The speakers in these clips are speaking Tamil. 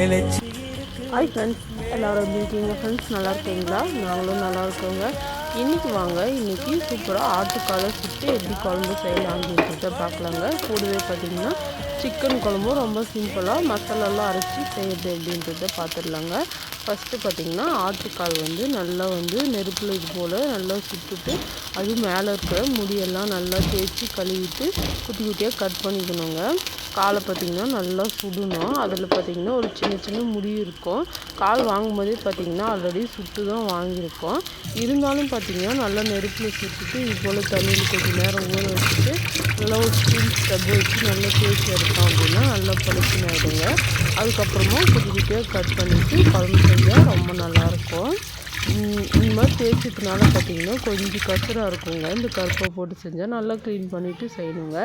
நிலைச்சு ஹாய் ஃப்ரெண்ட்ஸ் எல்லோரும் எப்படி இருக்கீங்க? ஃப்ரெண்ட்ஸ் நல்லா இருக்கீங்களா? நாங்களும் நல்லா இருக்கோங்க. இன்றைக்கி வாங்க இன்றைக்கி சூப்பராக ஆட்டுக்காலை சுட்டு எப்படி குழம்பு செய்யலாம் அப்படின்றத பார்க்கலாங்க. கூடவே பார்த்தீங்கன்னா சிக்கன் குழம்பும் ரொம்ப சிம்பிளாக மசாலாலாம் அரைச்சி செய்யறது அப்படின்றத பார்த்துடலாங்க. ஃபஸ்ட்டு பார்த்தீங்கன்னா ஆட்டுக்கால் வந்து நல்லா வந்து நெருப்பில் இது போல் நல்லா சுட்டுட்டு அது மேலே இருக்கிற முடியெல்லாம் நல்லா தேய்ச்சி கழுவிட்டு குட்டி குட்டியாக கட் பண்ணிக்கணுங்க. காலை பார்த்திங்கன்னா நல்லா சுடணும். அதில் பார்த்திங்கன்னா ஒரு சின்ன சின்ன முடி இருக்கும். கால் வாங்கும்போதே பார்த்திங்கன்னா ஆல்ரெடி சுட்டு தான் வாங்கியிருக்கோம். இருந்தாலும் பார்த்திங்கன்னா நல்லா நெருப்பில் சுட்டுட்டு இது போல் தண்ணியில் கொஞ்சம் நேரம் ஊற வச்சுட்டு நல்லா ஒரு ஸ்டீல் ஸ்டப் வச்சு நல்லா தேய்ச்சி எடுத்தோம் அப்படின்னா நல்லா பழுச்சுன்னு ஆகிடுங்க அதுக்கப்புறமா குட்டி குட்டியாக கட் பண்ணிவிட்டு குழம்பு செஞ்சால் ரொம்ப நல்லாயிருக்கும். இந்த மாதிரி தேய்ச்சதுனால பார்த்திங்கன்னா கொஞ்சம் கச்சராக இருக்குங்க. இந்த கருப்பை போட்டு செஞ்சால் நல்லா க்ளீன் பண்ணிவிட்டு செய்யணுங்க.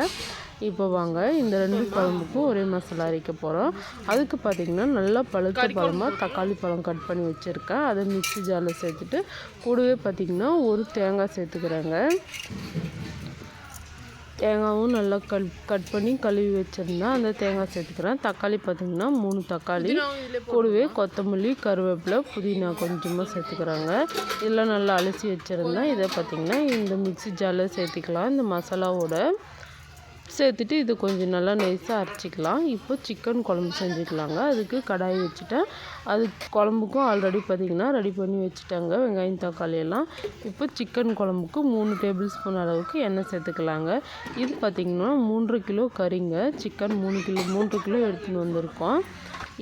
இப்போ வாங்க இந்த ரெண்டு குழம்புக்கும் ஒரே மசாலா அரைக்க போகிறோம் அதுக்கு பார்த்திங்கன்னா நல்லா பழுத்த பழமாக தக்காளி பழம் கட் பண்ணி வச்சுருக்கேன். அதை மிக்ஸி ஜாரில் சேர்த்துட்டு கூடவே பார்த்திங்கன்னா ஒரு தேங்காய் சேர்த்துக்கிறேங்க. தேங்காயும் நல்லா கல் கட் பண்ணி கழுவி வச்சுருந்தேன் அந்த தேங்காய் சேர்த்துக்கிறேன். தக்காளி பார்த்திங்கன்னா மூணு தக்காளி. கூடவே கொத்தமல்லி கருவேப்பிலை புதினா கொஞ்சமாக சேர்த்துக்கிறாங்க. இதெல்லாம் நல்லா அலசி வச்சுருந்தேன் இதை பார்த்திங்கன்னா இந்த மிக்ஸி ஜாரில் சேர்த்துக்கலாம். இந்த மசாலாவோட சேர்த்துட்டு இது கொஞ்சம் நல்லா நைஸாக அரைச்சிக்கலாம். இப்போ சிக்கன் குழம்பு செஞ்சுக்கலாங்க. அதுக்கு கடாய் வச்சுட்டேன். அது குழம்புக்கும் ஆல்ரெடி பார்த்திங்கன்னா ரெடி பண்ணி வச்சுட்டாங்க. வெங்காயம் தக்காளி எல்லாம். இப்போ சிக்கன் குழம்புக்கு மூணு டேபிள் ஸ்பூன் அளவுக்கு எண்ணெய் சேர்த்துக்கலாங்க. இது பார்த்திங்கன்னா மூன்று கிலோ கறிங்க. சிக்கன் மூணு கிலோ மூன்று கிலோ எடுத்துன்னு வந்திருக்கோம்.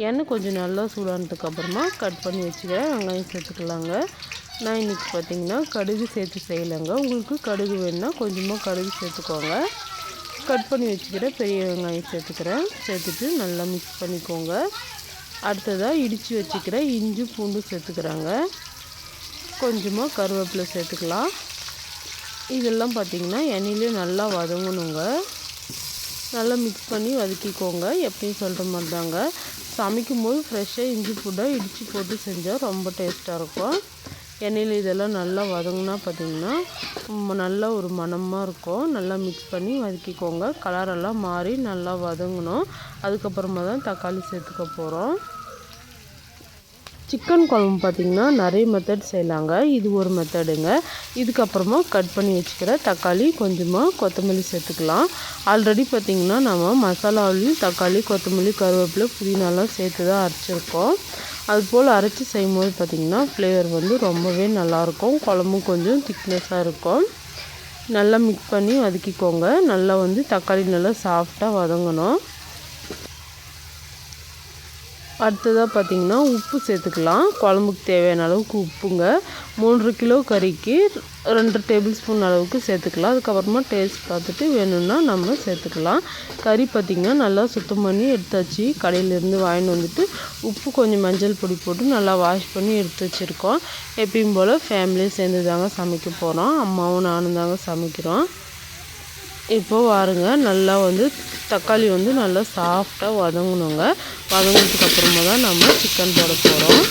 எண்ணெய் கொஞ்சம் நல்லா சூடானதுக்கப்புறமா கட் பண்ணி வச்சுக்கிறேன். வெங்காயம் சேர்த்துக்கலாங்க. நான் இன்றைக்கி பார்த்திங்கன்னா கடுகு சேர்த்து செய்யலைங்க. உங்களுக்கு கடுகு வேணுன்னா கொஞ்சமாக கடுகு சேர்த்துக்கோங்க. கட் பண்ணி வச்சுக்கிறேன் பெரிய வெங்காயம் சேர்த்துக்கிறேன். சேர்த்துட்டு நல்லா மிக்ஸ் பண்ணிக்கோங்க. அடுத்ததாக இடித்து வச்சுக்கிறேன் இஞ்சி பூண்டு சேர்த்துக்கிறாங்க. கொஞ்சமாக கருவேப்பிலை சேர்த்துக்கலாம். இதெல்லாம் பார்த்திங்கன்னா எண்ணெயிலே நல்லா வதங்கணுங்க. நல்லா மிக்ஸ் பண்ணி வதக்கிக்கோங்க. எப்பயும் சொல்கிற மாதிரி தாங்க சமைக்கும் போது ஃப்ரெஷ்ஷாக இஞ்சி பூண்டாக இடித்து போட்டு செஞ்சால் ரொம்ப டேஸ்ட்டாக இருக்கும். எண்ணெயில் இதெல்லாம் நல்லா வதங்கினா பார்த்திங்கன்னா நல்லா ஒரு மணமாக இருக்கும். நல்லா மிக்ஸ் பண்ணி வதக்கிக்கோங்க. கலரெல்லாம் மாறி நல்லா வதங்கணும். அதுக்கப்புறமா தான் தக்காளி சேர்த்துக்க போகிறோம் சிக்கன் குழம்பு பார்த்திங்கன்னா நிறைய மெத்தட் செய்யலாங்க. இது ஒரு மெத்தடுங்க இதுக்கப்புறமா கட் பண்ணி வச்சுக்கிற தக்காளி கொஞ்சமாக கொத்தமல்லி சேர்த்துக்கலாம். ஆல்ரெடி பார்த்திங்கன்னா நம்ம மசாலாவிலையும் தக்காளி கொத்தமல்லி கருவேப்பிலை புதினாலாம் சேர்த்து தான் அரைச்சிருக்கோம். அதுபோல் அரைச்சி செய்யும்போது பார்த்திங்கன்னா ஃப்ளேவர் வந்து ரொம்பவே நல்லாயிருக்கும். குழம்பும் கொஞ்சம் திக்னஸாக இருக்கும். நல்லா மிக்ஸ் பண்ணி வதக்கிக்கோங்க. நல்லா வந்து தக்காளி நல்லா சாஃப்டாக வதங்கணும். அடுத்ததாக பார்த்திங்கன்னா உப்பு சேர்த்துக்கலாம். குழம்புக்கு தேவையான அளவுக்கு உப்புங்க. மூன்று கிலோ கறிக்கு ரெண்டு டேபிள் ஸ்பூன் அளவுக்கு சேர்த்துக்கலாம். அதுக்கப்புறமா டேஸ்ட் பார்த்துட்டு வேணும்னா நம்ம சேர்த்துக்கலாம். கறி பார்த்திங்கன்னா நல்லா சுத்தம் பண்ணி எடுத்தாச்சு. கடையிலேருந்து வாங்கிட்டு வந்துட்டு உப்பு கொஞ்சம் மஞ்சள் பொடி போட்டு நல்லா வாஷ் பண்ணி எடுத்து வச்சுருக்கோம். எப்பயும் போல் ஃபேமிலியும் சேர்ந்து தாங்க சமைக்க போகிறோம் அம்மாவும் நானும் தாங்க சமைக்கிறோம். இப்போது வாருங்க நல்லா வந்து தக்காளி வந்து நல்லா சாஃப்டாக வதங்கணுங்க. வதங்கினதுக்கு அப்புறமா தான் நம்ம சிக்கன் போட போகிறோம்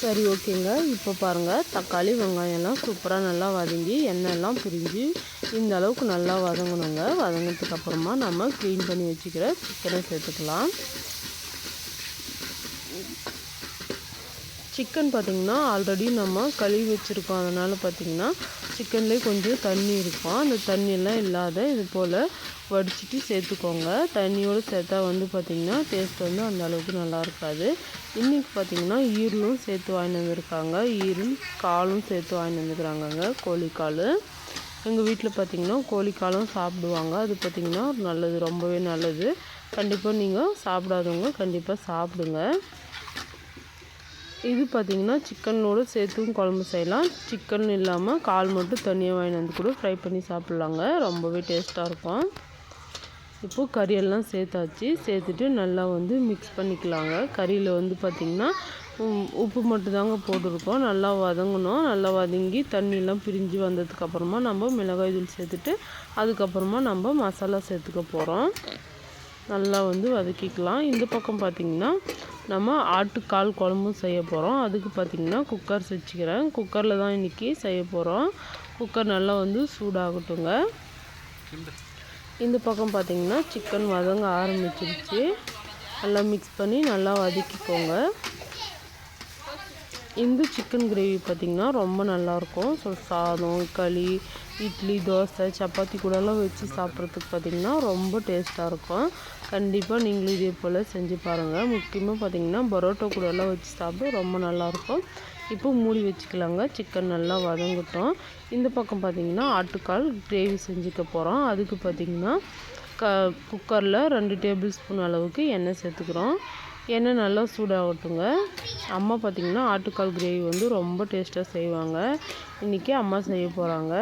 சரி ஓகேங்க. இப்போ பாருங்கள் தக்காளி வெங்காயம்லாம் சூப்பராக நல்லா வதங்கி எண்ணெய்லாம் பிரிஞ்சு இந்த அளவுக்கு நல்லா வதங்கணுங்க. வதங்கினதுக்கு அப்புறமா நம்ம க்ளீன் பண்ணி வச்சுக்கிற சிக்கனை சேர்த்துக்கலாம். சிக்கன் பார்த்திங்கன்னா ஆல்ரெடி நம்ம கழுவி வச்சுருக்கோம். அதனால் பார்த்திங்கன்னா சிக்கன்லேயே கொஞ்சம் தண்ணி இருக்கும். அந்த தண்ணியெல்லாம் இல்லாத இது போல் வடிச்சிட்டு சேர்த்துக்கோங்க. தண்ணியோடு சேர்த்தா வந்து பார்த்திங்கன்னா டேஸ்ட் வந்து அந்த அளவுக்கு நல்லா இருக்காது. இன்றைக்கி பார்த்திங்கன்னா ஈரலும் சேர்த்து வாங்கிட்டு வந்திருக்காங்க. ஈரல் காலும் சேர்த்து வாங்கிட்டு வந்துருக்குறாங்கங்க கோழிக்கால். எங்கள் வீட்டில் பார்த்திங்கன்னா கோழிக்காலும் சாப்பிடுவாங்க. அது பார்த்திங்கன்னா நல்லது ரொம்பவே நல்லது. கண்டிப்பாக நீங்கள் சாப்பிடாதவங்க கண்டிப்பாக சாப்பிடுங்க. இது பார்த்திங்கன்னா சிக்கனோடு சேர்த்தும் குழம்பு செய்யலாம். சிக்கன் இல்லாமல் கால் மட்டும் தனியாக வாங்கி வந்து கூட ஃப்ரை பண்ணி சாப்பிட்லாங்க. ரொம்பவே டேஸ்ட்டாக இருக்கும். இப்போது கறியெல்லாம் சேர்த்தாச்சு. சேர்த்துட்டு நல்லா வந்து மிக்ஸ் பண்ணிக்கலாங்க. கறியில் வந்து பார்த்திங்கன்னா உப்பு மட்டும் தாங்க போட்டிருக்கோம். நல்லா வதங்கணும். நல்லா வதங்கி தண்ணியெல்லாம் பிரிஞ்சு வந்ததுக்கப்புறமா நம்ம மிளகாய் தூள் சேர்த்துட்டு அதுக்கப்புறமா நம்ம மசாலா சேர்த்துக்க போகிறோம் நல்லா வந்து வதக்கிக்கலாம். இந்த பக்கம் பார்த்திங்கன்னா நம்ம ஆட்டுக்கால் குழம்பும் செய்ய போகிறோம். அதுக்கு பார்த்திங்கன்னா குக்கர் வச்சுக்கிறேன் குக்கரில் தான் இன்றைக்கி செய்ய போகிறோம். குக்கர் நல்லா வந்து சூடாகட்டுங்க. இந்த பக்கம் பார்த்திங்கன்னா சிக்கன் வதங்க ஆரம்பிச்சிருச்சு. நல்லா மிக்ஸ் பண்ணி நல்லா வதக்கிக்கோங்க. இந்த சிக்கன் கிரேவி பார்த்திங்கன்னா ரொம்ப நல்லாயிருக்கும் ஸோ சாதம் களி இட்லி தோசை சப்பாத்தி கூடலாம் வச்சு சாப்பிட்றதுக்கு பார்த்திங்கன்னா ரொம்ப டேஸ்ட்டாக இருக்கும். கண்டிப்பாக நீங்களும் இதே போல் செஞ்சு பாருங்கள் முக்கியமாக பார்த்திங்கன்னா பரோட்டா கூடலாம் வச்சு சாப்பிட ரொம்ப நல்லாயிருக்கும். இப்போ மூடி வச்சுக்கலாங்க. சிக்கன் நல்லா வதங்கட்டும். இந்த பக்கம் பார்த்திங்கன்னா ஆட்டுக்கால் கிரேவி செஞ்சுக்க போகிறோம் அதுக்கு பார்த்திங்கன்னா க குக்கரில் ரெண்டு டேபிள் ஸ்பூன் அளவுக்கு எண்ணெய் சேர்த்துக்கிறோம். எண்ணெய் நல்லா சூடாகட்டுங்க. அம்மா பார்த்திங்கன்னா ஆட்டுக்கால் கிரேவி வந்து ரொம்ப டேஸ்ட்டாக செய்வாங்க. இன்றைக்கி அம்மா செய்ய போகிறாங்க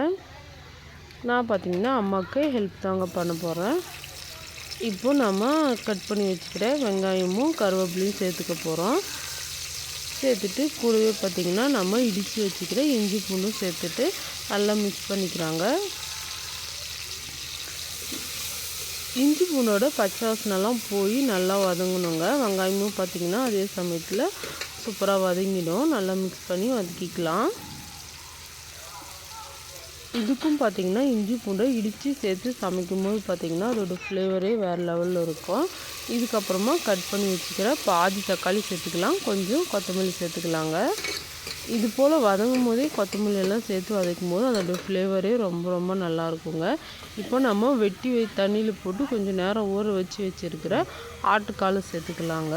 நான் பார்த்திங்கன்னா அம்மாவுக்கு ஹெல்ப் தாங்க பண்ண போகிறேன் இப்போ நம்ம கட் பண்ணி வச்சுக்கிற வெங்காயமும் கருவேப்பிலையும் சேர்த்துக்க போகிறோம் சேர்த்துட்டு கூடவே பார்த்திங்கன்னா நம்ம இடித்து வச்சுக்கிற இஞ்சி பூண்டும் சேர்த்துட்டு நல்லா மிக்ஸ் பண்ணிக்கிறாங்க. இஞ்சி பூண்டோட பச்சை வாசனெல்லாம் போய் நல்லா வதங்கணுங்க. வெங்காயமும் பார்த்திங்கன்னா அதே சமயத்தில் சூப்பராக வதங்கிடும். நல்லா மிக்ஸ் பண்ணி வதக்கிக்கலாம். இதுக்கும் பார்த்திங்கன்னா இஞ்சி பூண்டை இடித்து சேர்த்து சமைக்கும் போது பார்த்திங்கன்னா அதோடய ஃப்ளேவரே வேறு லெவலில் இருக்கும். இதுக்கப்புறமா கட் பண்ணி வச்சுக்கிற பாதி தக்காளி சேர்த்துக்கலாம். கொஞ்சம் கொத்தமல்லி சேர்த்துக்கலாங்க. இது போல் வதங்கும் போதே கொத்தமல்லி எல்லாம் சேர்த்து வதக்கும் போது அதோடய ஃப்ளேவரே ரொம்ப ரொம்ப நல்லா இருக்குங்க. இப்போ நம்ம வெட்டி வை தண்ணியில் போட்டு கொஞ்சம் நேரம் ஊற வச்சு வச்சுருக்கிற ஆட்டுக்காலை சேர்த்துக்கலாங்க.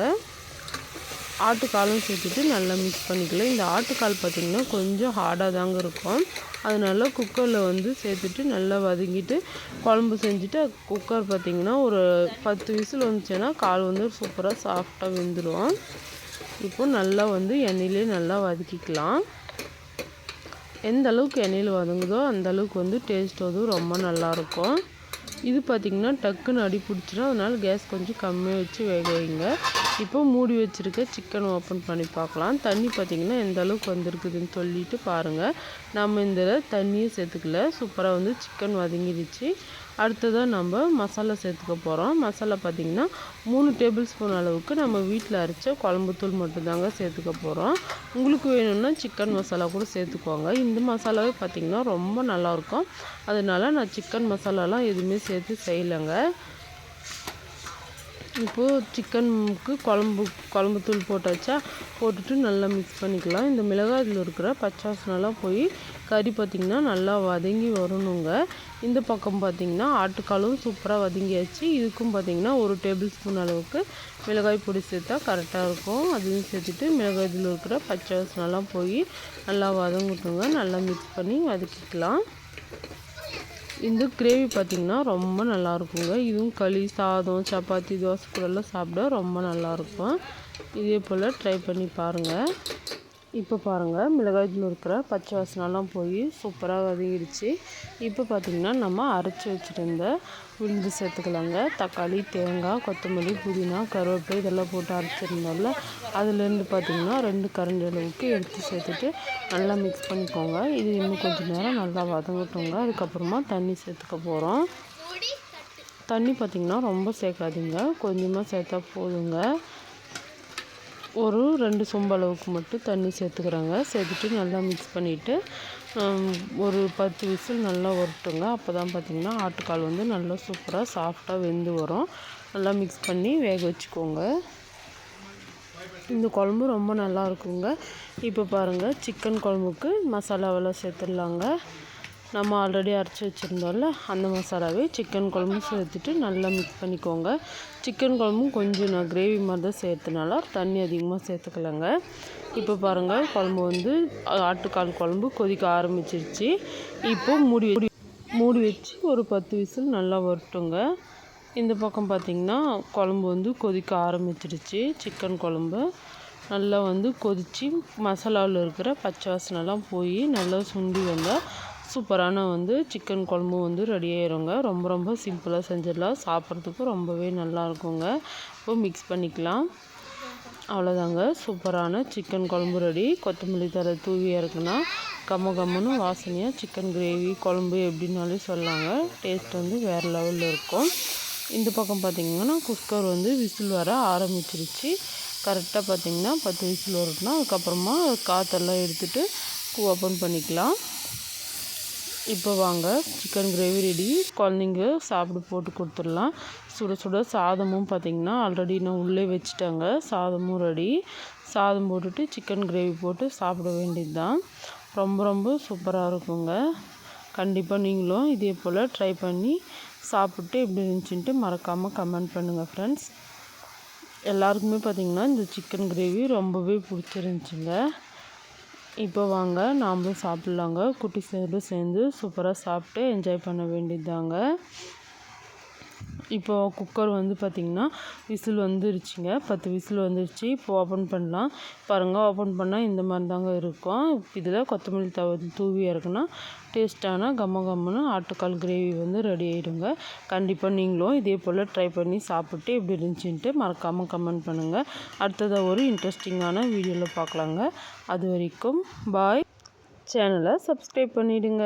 ஆட்டுக்காலும் சேர்த்துட்டு நல்லா மிக்ஸ் பண்ணிக்கலாம். இந்த ஆட்டுக்கால் பார்த்திங்கன்னா கொஞ்சம் ஹார்டாக தாங்க இருக்கும். அதனால குக்கரில் வந்து சேர்த்துட்டு நல்லா வதங்கிட்டு குழம்பு செஞ்சுட்டு குக்கர் பார்த்திங்கன்னா ஒரு பத்து விசில் வந்துச்சுன்னா கால் வந்து சூப்பராக சாஃப்டாக வெந்துடும் இப்போ நல்லா வந்து எண்ணெயிலே நல்லா வதக்கிக்கலாம். எந்த அளவுக்கு எண்ணெயில் வதங்குதோ அந்த அளவுக்கு வந்து டேஸ்ட் வந்து ரொம்ப நல்லாயிருக்கும் இது பார்த்திங்கன்னா டக்குன்னு அடி பிடிச்சிடும் அதனால் கேஸ் கொஞ்சம் கம்மியாக வச்சு வேக வைங்க. இப்போ மூடி வச்சுருக்க சிக்கன் ஓப்பன் பண்ணி பார்க்கலாம். தண்ணி பார்த்திங்கன்னா எந்த அளவுக்கு வந்திருக்குதுன்னு சொல்லிட்டு பாருங்கள் நம்ம இந்த தண்ணியை சேர்த்துக்கல. சூப்பராக வந்து சிக்கன் வதங்கிடுச்சு. அடுத்ததாக நம்ம மசாலா சேர்த்துக்க போகிறோம் மசாலா பார்த்திங்கன்னா மூணு டேபிள் ஸ்பூன் அளவுக்கு நம்ம வீட்டில் அரைச்ச குழம்புத்தூள் மட்டும்தாங்க சேர்த்துக்க போகிறோம் உங்களுக்கு வேணும்னா சிக்கன் மசாலா கூட சேர்த்துக்கோங்க. இந்த மசாலாவே பார்த்திங்கன்னா ரொம்ப நல்லாயிருக்கும் அதனால நான் சிக்கன் மசாலாலாம் எதுவுமே சேர்த்து செய்யலைங்க. இப்போது சிக்கனுக்கு குழம்பு குழம்பு தூள் போட்டாச்சா போட்டுட்டு நல்லா மிக்ஸ் பண்ணிக்கலாம். இந்த மிளகாய் இதில் இருக்கிற பச்சாசனெல்லாம் போய் கறி பார்த்திங்கன்னா நல்லா வதங்கி வரணுங்க. இந்த பக்கம் பார்த்திங்கன்னா ஆட்டுக்காலும் சூப்பராக வதங்கியாச்சு. இதுக்கும் பார்த்திங்கன்னா ஒரு டேபிள் ஸ்பூன் அளவுக்கு மிளகாய் பொடி சேர்த்தா கரெக்டாக இருக்கும். அதையும் சேர்த்துட்டு மிளகாயில் இருக்கிற பச்சாசனெல்லாம் போய் நல்லா வதங்கட்டுங்க. நல்லா மிக்ஸ் பண்ணி வதக்கிக்கலாம். இந்த கிரேவி பார்த்திங்கன்னா ரொம்ப நல்லாயிருக்குங்க. இதுவும் களி சாதம் சப்பாத்தி தோசை கூடலாம் சாப்பிட ரொம்ப நல்லாயிருக்கும். இதே போல் ட்ரை பண்ணி பாருங்கள் இப்போ பாருங்கள் மிளகாய்த்தூள் இருக்கிற பச்சை வாசனெல்லாம் போய் சூப்பராக வதங்கிடுச்சு. இப்போ பார்த்திங்கன்னா நம்ம அரைச்சி வச்சுருந்த விழுந்து சேர்த்துக்கலாங்க. தக்காளி தேங்காய் கொத்தமல்லி புதினா கருவேப்பிலை இதெல்லாம் போட்டு அரைச்சிருந்தோம்ல அதுலேருந்து பார்த்திங்கன்னா ரெண்டு கரண்டி அளவுக்கு எடுத்து சேர்த்துட்டு நல்லா மிக்ஸ் பண்ணிக்கோங்க. இது இன்னும் கொஞ்சம் நேரம் நல்லா வதங்கட்டோங்க. அதுக்கப்புறமா தண்ணி சேர்த்துக்க போகிறோம் தண்ணி பார்த்திங்கன்னா ரொம்ப சேர்க்காதீங்க. கொஞ்சமாக சேர்த்தா போதுங்க. ஒரு ரெண்டு சொம்பு அளவுக்கு மட்டும் தண்ணி சேர்த்துக்கிறேங்க. சேர்த்துட்டு நல்லா மிக்ஸ் பண்ணிவிட்டு ஒரு பத்து விசில் நல்லா வரட்டுங்க. அப்போ தான் பார்த்திங்கன்னா ஆட்டுக்கால் வந்து நல்லா சூப்பராக சாஃப்டாக வெந்து வரும். நல்லா மிக்ஸ் பண்ணி வேக வச்சுக்கோங்க. இந்த குழம்பு ரொம்ப நல்லா இருக்குங்க. இப்போ பாருங்கள் சிக்கன் குழம்புக்கு மசாலாவெல்லாம் சேர்த்துடலாங்க. நம்ம ஆல்ரெடி அரைச்சி வச்சுருந்தோம்ல அந்த மசாலாவே சிக்கன் குழம்பு சேர்த்துட்டு நல்லா மிக்ஸ் பண்ணிக்கோங்க. சிக்கன் குழம்பும் கொஞ்சம் நான் கிரேவி மாதிரி தான் சேர்த்தனால தண்ணி அதிகமாக சேர்த்துக்கலங்க. இப்போ பாருங்கள் குழம்பு வந்து ஆட்டுக்கால் குழம்பு கொதிக்க ஆரம்பிச்சிருச்சு. இப்போ மூடி மூடி வச்சு ஒரு பத்து விசில் நல்லா வரட்டுங்க. இந்த பக்கம் பார்த்திங்கன்னா குழம்பு வந்து கொதிக்க ஆரம்பிச்சிருச்சு சிக்கன் குழம்பு. நல்லா வந்து கொதித்து மசாலாவில் இருக்கிற பச்சை வாசனைலாம் போய் நல்லா சுண்டி வந்தால் சூப்பரான வந்து சிக்கன் குழம்பு வந்து ரெடி ஆயிருங்க. ரொம்ப ரொம்ப சிம்பிளாக செஞ்சிடலாம். சாப்பிட்றதுக்கு ரொம்பவே நல்லா இருக்குங்க. இப்போ மிக்ஸ் பண்ணிக்கலாம். அவ்வளோதாங்க சூப்பரான சிக்கன் குழம்பு ரெடி கொத்தமல்லி தர தூவி இறக்குனா கம்ம கம்முன்னு வாசனையாக சிக்கன் கிரேவி குழம்பு எப்படின்னாலே சொல்லாங்க. டேஸ்ட் வந்து வேறு லெவலில் இருக்கும். இந்த பக்கம் பார்த்திங்கன்னா குக்கர் வந்து விசில் வர ஆரம்பிச்சிருச்சு. கரெக்டாக பார்த்திங்கன்னா பத்து விசில் வரட்டுனா அதுக்கப்புறமா காற்றெல்லாம் எடுத்துகிட்டு ஓப்பன் பண்ணிக்கலாம். இப்போ வாங்க சிக்கன் கிரேவி ரெடி குழந்தைங்க சாப்பிட போட்டு கொடுத்துடலாம். சுட சுட சாதமும் பார்த்திங்கன்னா ஆல்ரெடி நான் உள்ளே வச்சுட்டாங்க. சாதமும் ரெடி சாதம் போட்டுட்டு சிக்கன் கிரேவி போட்டு சாப்பிட வேண்டியது தான் ரொம்ப ரொம்ப சூப்பராக இருக்குங்க. கண்டிப்பாக நீங்களும் இதே போல் ட்ரை பண்ணி சாப்பிட்டு எப்படி இருந்துச்சுன்ட்டு மறக்காமல் கமெண்ட் பண்ணுங்கள் ஃப்ரெண்ட்ஸ் எல்லாருக்குமே பார்த்திங்கன்னா இந்த சிக்கன் கிரேவி ரொம்பவே பிடிச்சிருந்துச்சிங்க. இப்போ வாங்க நாமளும் சாப்பிட்லாங்க. குட்டி சேர்ந்து சேர்ந்து சூப்பராக சாப்பிட்டு என்ஜாய் பண்ண வேண்டியதுதாங்க. இப்போ குக்கர் வந்து பார்த்திங்கன்னா விசில் வந்துருச்சுங்க. பத்து விசில் வந்துருச்சு. இப்போ ஓப்பன் பண்ணலாம். பாருங்கள் ஓப்பன் பண்ணால் இந்த மாதிரி தாங்க இருக்கும். இதில் கொத்தமல்லி தவ தூவி இறக்குனா டேஸ்ட்டான கம்ம கம்மனு ஆட்டுக்கால் கிரேவி வந்து ரெடி ஆகிடுங்க கண்டிப்பாக நீங்களும் இதே போல் ட்ரை பண்ணி சாப்பிட்டு எப்படி இருந்துச்சுன்ட்டு மறக்காமல் கமெண்ட் பண்ணுங்கள் அடுத்ததாக ஒரு இன்ட்ரெஸ்டிங்கான வீடியோவில் பார்க்கலாங்க. அது வரைக்கும் பாய் சேனலை சப்ஸ்கிரைப் பண்ணிவிடுங்க